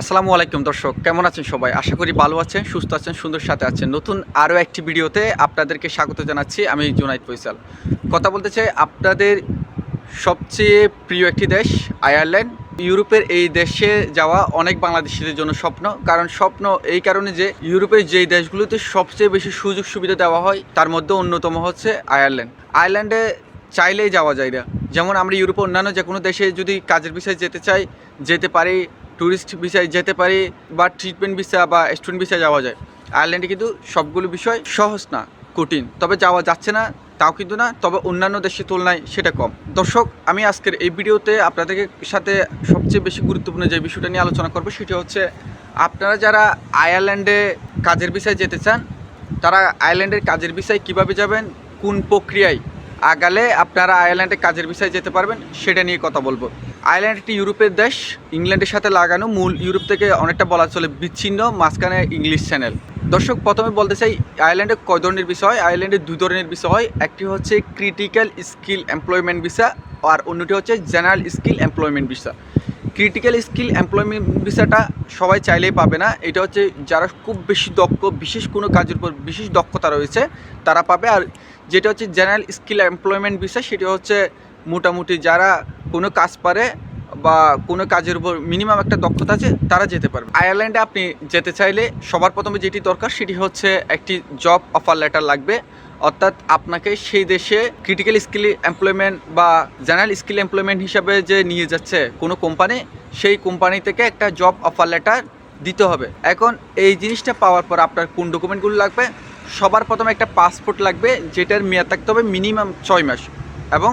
আসসালামু আলাইকুম দর্শক, কেমন আছেন সবাই? আশা করি ভালো আছেন, সুস্থ আছেন, সুন্দর সাথে আছেন। নতুন আরও একটি ভিডিওতে আপনাদেরকে স্বাগত জানাচ্ছি, আমি জুনাইদ ফৈসাল কথা বলতে চাই, আপনাদের সবচেয়ে প্রিয় একটি দেশ, আয়ারল্যান্ড। ইউরোপের এই দেশে যাওয়া অনেক বাংলাদেশিদের জন্য স্বপ্ন, কারণ স্বপ্ন এই কারণে যে ইউরোপের যেই দেশগুলোতে সবচেয়ে বেশি সুযোগ সুবিধা দেওয়া হয়, তার মধ্যে অন্যতম হচ্ছে আয়ারল্যান্ড। আয়ারল্যান্ডে চাইলেই যাওয়া যায় না। যেমন আমরা ইউরোপে অন্যান্য যে কোনো দেশে যদি কাজের বিষয়ে যেতে চাই, যেতে পারি ট্যুরিস্ট ভিসায় যেতে পারি বা ট্রিটমেন্ট ভিসা বা স্টুডেন্ট ভিসা যাওয়া যায়। আয়ারল্যান্ডে কিন্তু সবগুলো বিষয় সহজ না, কঠিন। তবে যাওয়া যাচ্ছে না, তাও কিন্তু না, তবে অন্যান্য দেশের তুলনায় সেটা কম। দর্শক, আমি আজকের এই ভিডিওতে আপনাদের সাথে সবচেয়ে বেশি গুরুত্বপূর্ণ যে বিষয়টা নিয়ে আলোচনা করব, সেটা হচ্ছে আপনারা যারা আয়ারল্যান্ডে কাজের বিষয়ে যেতে চান, তারা আয়ারল্যান্ডের কাজের বিষয়ে কীভাবে যাবেন, কোন প্রক্রিয়ায় আগালে আপনারা আয়ারল্যান্ডে কাজের বিষয়ে যেতে পারবেন, সেটা নিয়ে কথা বলব। আয়ারল্যান্ড একটি ইউরোপের দেশ, ইংল্যান্ডের সাথে লাগানো মূল ইউরোপ থেকে অনেকটা বলা চলে বিচ্ছিন্ন, মাঝখানে ইংলিশ চ্যানেল। দর্শক, প্রথমে বলতে চাই, আয়ারল্যান্ডে কয় ধরনের বিষয়? হয় আয়ারল্যান্ডে দুই ধরনের বিষয় হয় একটি হচ্ছে ক্রিটিক্যাল স্কিল এমপ্লয়মেন্ট ভিসা আর অন্যটি হচ্ছে general skill employment visa critical skill employment ভিসাটা সবাই চাইলেই পাবে না। এটা হচ্ছে যারা খুব বেশি দক্ষ, বিশেষ কোনো কাজের উপর বিশেষ দক্ষতা রয়েছে, তারা পাবে। আর যেটা হচ্ছে জেনারেল স্কিল এমপ্লয়মেন্ট ভিসা সেটা হচ্ছে মোটামুটি যারা কোনো কাজ পারে বা কোনো কাজের উপর মিনিমাম একটা দক্ষতা আছে, তারা যেতে পারবে। আয়ারল্যান্ডে আপনি যেতে চাইলে সবার প্রথমে যেটি দরকার, সেটি হচ্ছে একটি জব অফার লেটার লাগবে। অর্থাৎ আপনাকে সেই দেশে ক্রিটিক্যাল স্কিল এমপ্লয়মেন্ট বা জেনারেল স্কিল এমপ্লয়মেন্ট হিসাবে যে নিয়ে যাচ্ছে কোনো কোম্পানি সেই কোম্পানি থেকে একটা জব অফার লেটার দিতে হবে। এখন এই জিনিসটা পাওয়ার পর আপনার কোন ডকুমেন্টগুলো লাগবে? সবার প্রথমে একটা পাসপোর্ট লাগবে, যেটার মেয়াদ থাকতে হবে মিনিমাম ছয় মাস। এবং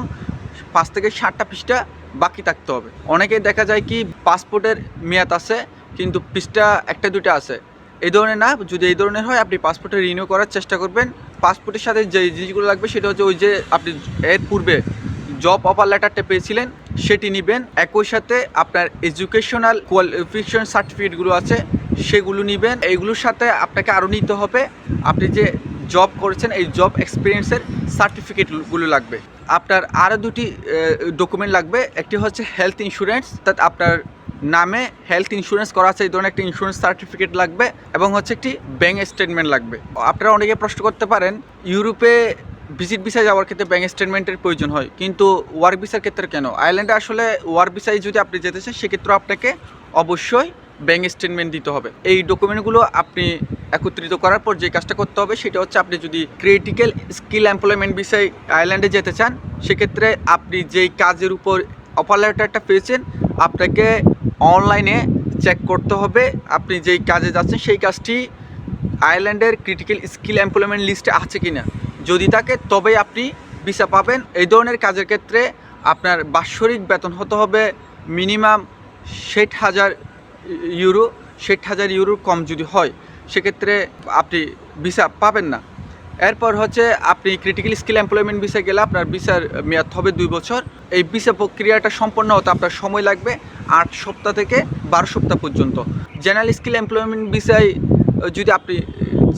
পাঁচ থেকে ষাটটা পৃষ্ঠা বাকি থাকতে হবে। অনেকেই দেখা যায় কি পাসপোর্টের মেয়াদ আছে, কিন্তু পৃষ্ঠা একটা দুটো আছে। এই ধরনের না, যদি এই ধরনের হয়, আপনি পাসপোর্টে রিনিউ করার চেষ্টা করবেন। পাসপোর্টের সাথে যে জিনিসগুলো লাগবে, সেটা হচ্ছে ওই যে আপনি এর পূর্বে জব অফার লেটারটা পেয়েছিলেন, সেটি নেবেন। একই সাথে আপনার এডুকেশনাল কোয়ালিফিকেশন সার্টিফিকেটগুলো আছে, সেগুলো নেবেন। এইগুলোর সাথে আপনাকে আরও নিতে হবে। আপনি যে জব করেছেন, এই জব এক্সপিরিয়েন্সের সার্টিফিকেটগুলো লাগবে। আপনার আরও দুটি ডকুমেন্ট লাগবে। একটি হচ্ছে হেলথ ইন্স্যুরেন্স অর্থাৎ আপনার নামে হেলথ ইন্স্যুরেন্স করা আছে, এই ধরনের একটা ইন্স্যুরেন্স সার্টিফিকেট লাগবে এবং হচ্ছে একটি ব্যাঙ্ক স্টেটমেন্ট লাগবে। আপনারা অনেকে প্রশ্ন করতে পারেন, ইউরোপে ভিজিট ভিসায় যাওয়ার ক্ষেত্রে ব্যাঙ্ক স্টেটমেন্টের প্রয়োজন হয়, কিন্তু ওয়ার্ক ভিসার ক্ষেত্রে কেন? আয়ারল্যান্ডে আসলে ওয়ার্ক ভিসায় যদি আপনি যেতে চান, সেক্ষেত্রে আপনাকে অবশ্যই ব্যাঙ্ক স্টেটমেন্ট দিতে হবে। এই ডকুমেন্টগুলো আপনি একত্রিত করার পর যে কাজটা করতে হবে, সেটা হচ্ছে আপনি যদি ক্রিটিক্যাল স্কিল এমপ্লয়মেন্ট বিষয়ে আয়ারল্যান্ডে যেতে চান, সেক্ষেত্রে আপনি যেই কাজের উপর অফার লেটারটা পেয়েছেন, আপনাকে অনলাইনে চেক করতে হবে। আপনি যেই কাজে যাচ্ছেন, সেই কাজটি আয়ারল্যান্ডের ক্রিটিক্যাল স্কিল এমপ্লয়মেন্ট লিস্টে আছে কি না যদি থাকে, তবেই আপনি ভিসা পাবেন। এই ধরনের কাজের ক্ষেত্রে আপনার বাৎসরিক বেতন হতে হবে মিনিমাম ষাট হাজার ইউরো, ষাট হাজার ইউরোর কম যদি হয়, সেক্ষেত্রে আপনি ভিসা পাবেন না। এরপর হচ্ছে আপনি ক্রিটিক্যাল স্কিল এমপ্লয়মেন্ট ভিসা গেলে আপনার ভিসার মেয়াদ হবে দুই বছর। এই ভিসা প্রক্রিয়াটা সম্পন্ন হতে আপনার সময় লাগবে আট সপ্তাহ থেকে বারো সপ্তাহ পর্যন্ত। জেনারেল স্কিল এমপ্লয়মেন্ট ভিসায় যদি আপনি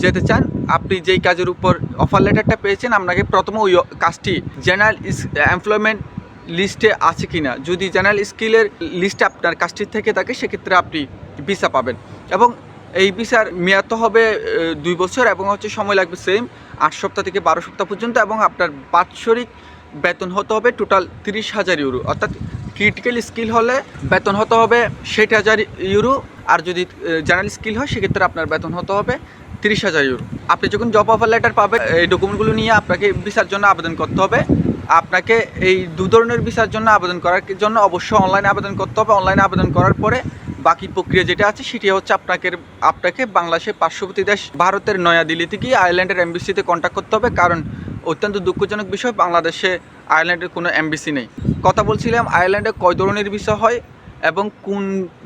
যেতে চান, আপনি যেই কাজের উপর অফার লেটারটা পেয়েছেন, আপনাকে প্রথমে ওই কাজটি জেনারেল এমপ্লয়মেন্ট লিস্টে আছে কি না যদি জেনারেল স্কিলের লিস্টে আপনার কাজটি থেকে থাকে, সেক্ষেত্রে আপনি ভিসা পাবেন। এবং এই ভিসার মেয়াদ তো হবে দুই বছর এবং হচ্ছে সময় লাগবে সেম আট সপ্তাহ থেকে বারো সপ্তাহ পর্যন্ত এবং আপনার বাৎসরিক বেতন হতে হবে টোটাল তিরিশ হাজার ইউরো অর্থাৎ ক্রিটিক্যাল স্কিল হলে বেতন হতে হবে ষাট হাজার ইউরো আর যদি জেনারেল স্কিল হয়, সেক্ষেত্রে আপনার বেতন হতে হবে তিরিশ হাজার ইউরো আপনি যখন জব অফার লেটার পাবেন, এই ডকুমেন্টগুলো নিয়ে আপনাকে ভিসার জন্য আবেদন করতে হবে। আপনাকে এই দু ধরনের ভিসার জন্য আবেদন করার জন্য অবশ্যই অনলাইনে আবেদন করতে হবে। অনলাইনে আবেদন করার পরে বাকি প্রক্রিয়া যেটা আছে, সেটি হচ্ছে আপনাকে আপনাকে বাংলাদেশের পার্শ্ববর্তী দেশ, ভারতের নয়াদিল্লিতে গিয়ে আয়ারল্যান্ডের এমবিসিতে কন্ট্যাক্ট করতে হবে। কারণ অত্যন্ত দুঃখজনক বিষয়, বাংলাদেশে আয়ারল্যান্ডের কোনো এমবিসি নেই। কথা বলছিলাম আয়ারল্যান্ডে কয় ধরনের ভিসা হয়? এবং কোন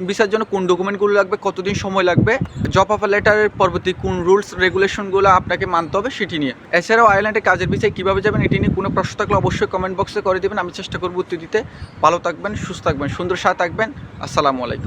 ভিসার জন্য কোন ডকুমেন্টগুলো লাগবে, কতদিন সময় লাগবে জব অফার লেটারের পরবর্তী কোন রুলস রেগুলেশনগুলো আপনাকে মানতে হবে সেটি নিয়ে। এছাড়াও আয়ারল্যান্ডে কাজের বিষয়ে কীভাবে যাবেন এটি নিয়ে কোনো প্রশ্ন থাকলে অবশ্যই কমেন্ট বক্সে করে দেবেন, আমি চেষ্টা করব উত্তর দিতে। ভালো থাকবেন, সুস্থ থাকবেন, সুন্দর সাথে থাকবেন। আসসালামু আলাইকুম।